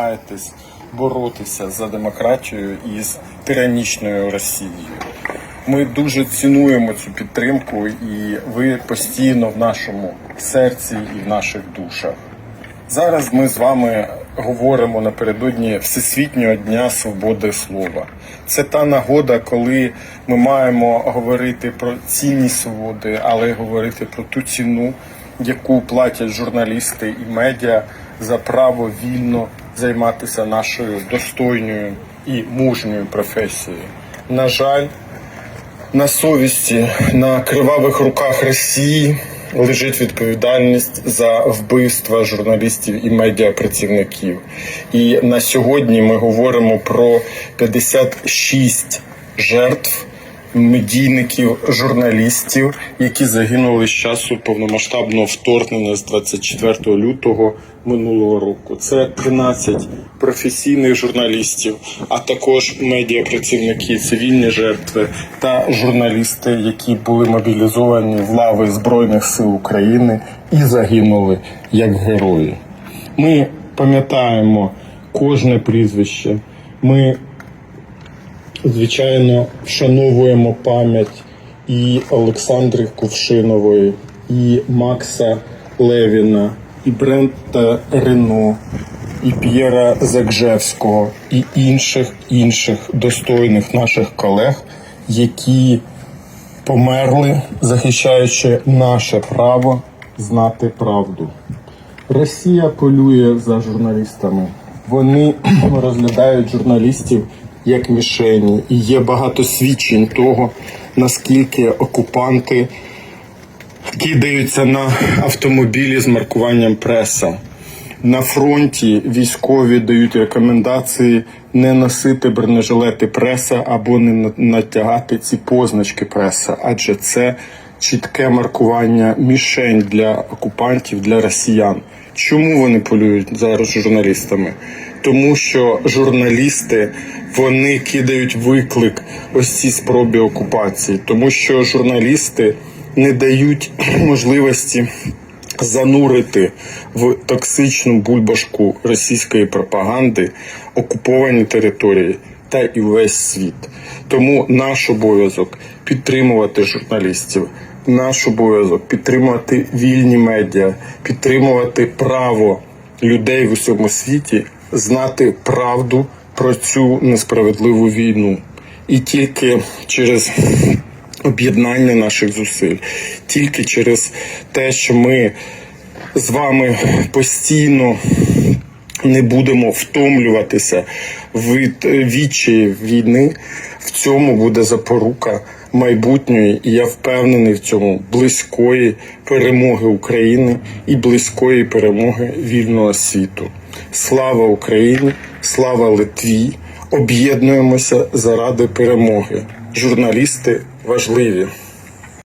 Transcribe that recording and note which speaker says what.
Speaker 1: намагаєтесь боротися за демократію із тиранічною Росією. Ми дуже цінуємо цю підтримку, і ви постійно в нашому серці і в наших душах. Зараз ми з вами говоримо напередодні Всесвітнього дня свободи слова. Це та нагода, коли ми маємо говорити про цінність свободи, але говорити про ту ціну, яку платять журналісти і медіа за право вільно займатися нашою достойною і мужньою професією. На жаль, на совісті на кривавих руках Росії лежить відповідальність за вбивства журналістів і медіапрацівників. І на сьогодні ми говоримо про 56 жертв. Медійників, журналістів, які загинули з часу повномасштабного вторгнення з 24 лютого минулого року. Це 13 професійних журналістів, а також медіапрацівники, цивільні жертви та журналісти, які були мобілізовані в лави Збройних сил України і загинули як герої. Ми пам'ятаємо кожне прізвище. Ми звичайно вшановуємо пам'ять і Олександри Кувшинової, і Макса Левіна, і Брента Рено, і П'єра Закжевського, і інших інших достойних наших колег, які померли, захищаючи наше право знати правду. Росія полює за журналістами. Вони розглядають журналістів як мішені, і є багато свідчень того, наскільки окупанти кидаються на автомобілі з маркуванням преса. На фронті військові дають рекомендації не носити бронежилети преса або не натягати ці позначки преса, адже це чітке маркування мішень для окупантів, для росіян. Чому вони полюють зараз журналістами? Тому що журналісти вони кидають виклик ось цій спробі окупації, тому що журналісти не дають можливості занурити в токсичну бульбашку російської пропаганди окуповані території та і весь світ. Тому наш обов'язок підтримувати журналістів, наш обов'язок підтримувати вільні медіа, підтримувати право людей в усьому світі знати правду про цю несправедливу війну. І тільки через об'єднання наших зусиль, тільки через те, що ми з вами постійно не будемо втомлюватися від відчаї війни, в цьому буде запорука майбутньої, і я впевнений в цьому близької перемоги України і близької перемоги вільного світу. Слава Україні! Слава Литві! Об'єднуємося заради перемоги. Журналісти важливі.